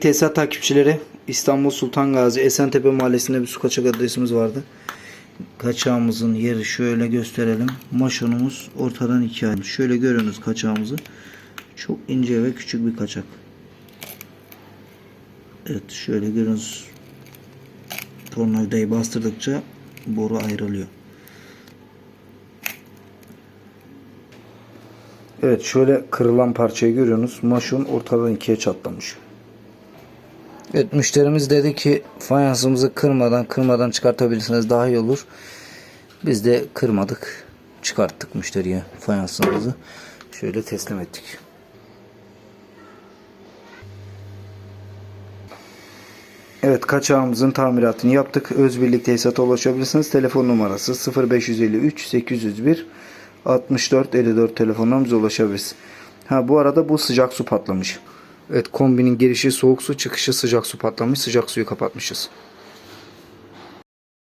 Tesisat takipçileri İstanbul Sultan Gazi Esentepe Mahallesi'nde bir su kaçak adresimiz vardı. Kaçağımızın yeri şöyle gösterelim. Maşonumuz ortadan ikiye ayrılmış. Şöyle görüyorsunuz kaçağımızı. Çok ince ve küçük bir kaçak. Evet şöyle görüyorsunuz. Tornavidayı bastırdıkça boru ayrılıyor. Evet şöyle kırılan parçayı görüyorsunuz. Maşon ortadan ikiye çatlamış. Evet müşterimiz dedi ki fayansımızı kırmadan kırmadan çıkartabilirsiniz daha iyi olur. Biz de kırmadık. Çıkarttık müşteriye fayansımızı. Şöyle teslim ettik. Evet kaçağımızın tamiratını yaptık. Özbirlik tesisata ulaşabilirsiniz. Telefon numarası 0553 801 64 54 telefonuna bize ulaşabilirsiniz. Ha bu arada bu sıcak su patlamış. Evet kombinin girişi soğuk su çıkışı sıcak su patlamış. Sıcak suyu kapatmışız.